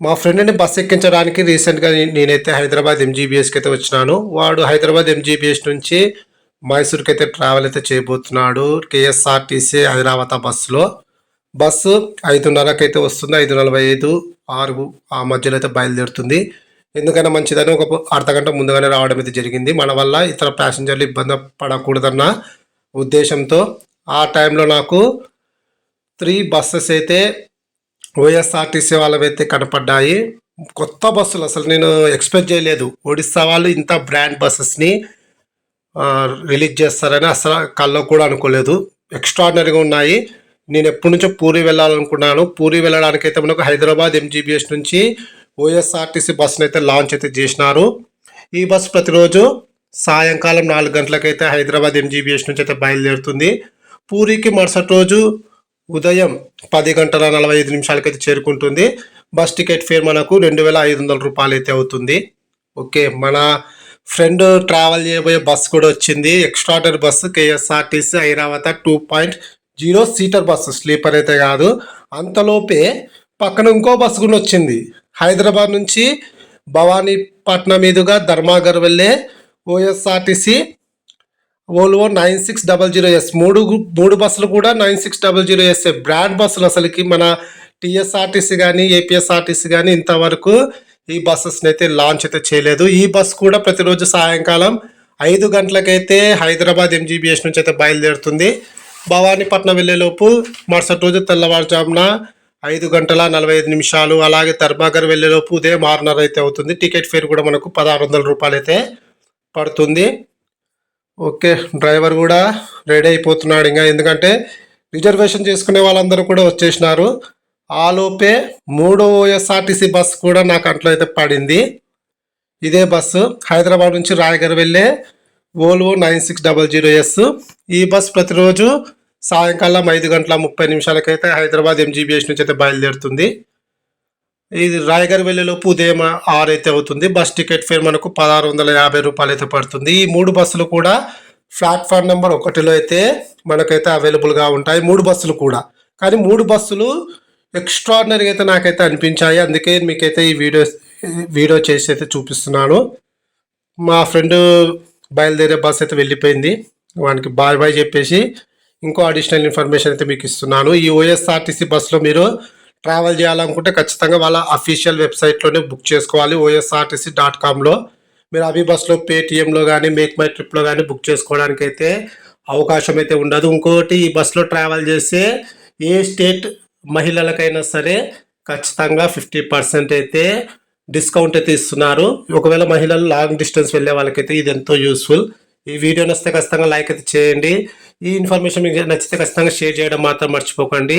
మా ఫ్రెండ్ని బస్ ఎక్కించడానికి రీసెంట్గా నేనైతే హైదరాబాద్ ఎంజీబీఎస్కి అయితే వచ్చినాను. వాడు హైదరాబాద్ ఎంజీబీఎస్ నుంచి మైసూర్కి అయితే ట్రావెల్ అయితే చేయబోతున్నాడు కేఎస్ఆర్టీసీ హైదరాబాద్ బస్సులో. బస్సు ఐదున్నరకి అయితే వస్తుంది. ఐదు నలభై ఐదు ఆరు ఆ మధ్యలో అయితే బయలుదేరుతుంది. ఎందుకైనా మంచిదని ఒక అర్ధ గంట ముందుగానే రావడం అయితే జరిగింది. మన వల్ల ఇతర ప్యాసింజర్లు ఇబ్బంది పడకూడదన్న ఉద్దేశంతో ఆ టైంలో నాకు త్రీ బస్సెస్ అయితే వైఎస్ఆర్టీసీ వాళ్ళవైతే కనపడ్డాయి. కొత్త బస్సులు అసలు నేను ఎక్స్పెక్ట్ చేయలేదు. ఒడిస్సా వాళ్ళు ఇంత బ్రాండ్ బస్సెస్ని రిలీజ్ చేస్తారని అసలు కల్లో కూడా అనుకోలేదు. ఎక్స్ట్రాడినరీగా ఉన్నాయి. నేను ఎప్పటి నుంచో పూరి వెళ్ళాలనుకున్నాను. పూరి వెళ్ళడానికి అయితే మనకు హైదరాబాద్ ఎంజీబీఎస్ నుంచి ఓఎస్ఆర్టీసీ బస్సును అయితే లాంచ్ అయితే చేసినారు. ఈ బస్సు ప్రతిరోజు సాయంకాలం నాలుగు గంటలకైతే హైదరాబాద్ ఎంజీబీఎస్ నుంచి అయితే బయలుదేరుతుంది. పూరికి మరుసటి రోజు ఉదయం పది గంటల నలభై ఐదు నిమిషాలకైతే చేరుకుంటుంది. బస్ టికెట్ ఫేర్ మనకు రెండు వేల ఐదు వందల రూపాయలు అయితే అవుతుంది. ఓకే మన ఫ్రెండ్ ట్రావెల్ చేయబోయే బస్ కూడా వచ్చింది. ఎక్స్ట్రాడర్ bus KSRTC Airavata two point zero seater bus sleeper అయితే కాదు. అంతలోపే పక్కన ఇంకో బస్సు కూడా వచ్చింది. హైదరాబాద్ నుంచి భవానీపట్నం మీదుగా ధర్మాగర్ వెళ్ళే OSRTC Volvo nine six double zero S. మూడు మూడు బస్సులు కూడా nine six double zero S brand బస్సులు అసలుకి మన టీఎస్ఆర్టీసీ కానీ ఏపీఎస్ఆర్టీసీ కానీ ఇంతవరకు ఈ బస్సెస్ని అయితే లాంచ్ అయితే చేయలేదు. ఈ బస్ కూడా ప్రతిరోజు సాయంకాలం ఐదు గంటలకైతే హైదరాబాద్ ఎంజీబీఎస్ నుంచి అయితే బయలుదేరుతుంది. భవానీపట్నం వెళ్ళేలోపు మరుసటి రోజు తెల్లవారుజామున ఐదు గంటల నలభై ఐదు నిమిషాలు అలాగే ధర్మాగర్ వెళ్ళేలోపు ఉదయం ఆరున్నర అయితే అవుతుంది. టికెట్ ఫేర్ కూడా మనకు పదహారు వందల రూపాయలు అయితే పడుతుంది. ఓకే డ్రైవర్ కూడా రెడీ అయిపోతున్నాడు ఇంకా. ఎందుకంటే రిజర్వేషన్ చేసుకునే వాళ్ళందరూ కూడా వచ్చేసినారు. ఆలోపే మూడో ఓఎస్ఆర్టీసీ బస్సు కూడా నా కంట్లో అయితే పడింది. ఇదే బస్సు హైదరాబాద్ నుంచి రాయగర్ వెళ్ళే Volvo nine six double zero S. ఈ బస్సు ప్రతిరోజు సాయంకాలం ఐదు గంటల ముప్పై నిమిషాలకైతే హైదరాబాద్ ఎంజీబీఎస్ నుంచి అయితే బయలుదేరుతుంది. ఇది రాయగర్ వెళ్ళేలోపు ఉదయం ఆరు అయితే అవుతుంది. బస్ టికెట్ ఫేర్ మనకు పదహారు వందల యాభై రూపాయలు అయితే పడుతుంది. ఈ మూడు బస్సులు కూడా ప్లాట్ఫామ్ నెంబర్ ఒకటిలో అయితే మనకైతే అవైలబుల్గా ఉంటాయి. మూడు బస్సులు కూడా. కానీ మూడు బస్సులు ఎక్స్ట్రాడినరీగా అయితే నాకైతే అనిపించాయి. అందుకే మీకైతే ఈ వీడియో వీడియో చేసి అయితే చూపిస్తున్నాను. మా ఫ్రెండ్ బయలుదేరే బస్ అయితే వెళ్ళిపోయింది. వానికి బాయ్ బాయ్ చెప్పేసి ఇంకో అడిషనల్ ఇన్ఫర్మేషన్ అయితే మీకు ఇస్తున్నాను. ఈ ఓఎస్ఆర్టీసీ బస్సులో మీరు ట్రావెల్ చేయాలనుకుంటే ఖచ్చితంగా వాళ్ళ అఫీషియల్ వెబ్సైట్లోనే బుక్ చేసుకోవాలి ఓఎస్ఆర్టీసీ డాట్ కామ్లో. మీరు అభి బస్లో పేటిఎంలో కానీ మేక్ మై ట్రిప్లో కానీ బుక్ చేసుకోవడానికి అయితే అవకాశం అయితే ఉండదు. ఇంకోటి ఈ బస్సులో ట్రావెల్ చేసే ఏ స్టేట్ మహిళలకైనా సరే ఖచ్చితంగా ఫిఫ్టీ పర్సెంట్ అయితే డిస్కౌంట్ అయితే ఇస్తున్నారు. ఒకవేళ మహిళలు లాంగ్ డిస్టెన్స్ వెళ్ళే వాళ్ళకైతే ఇది ఎంతో యూస్ఫుల్. ఈ వీడియో నచ్చితే ఖచ్చితంగా లైక్ అయితే చేయండి. ఈ ఇన్ఫర్మేషన్ మీకు నచ్చితే ఖచ్చితంగా షేర్ చేయడం మాత్రం మర్చిపోకండి.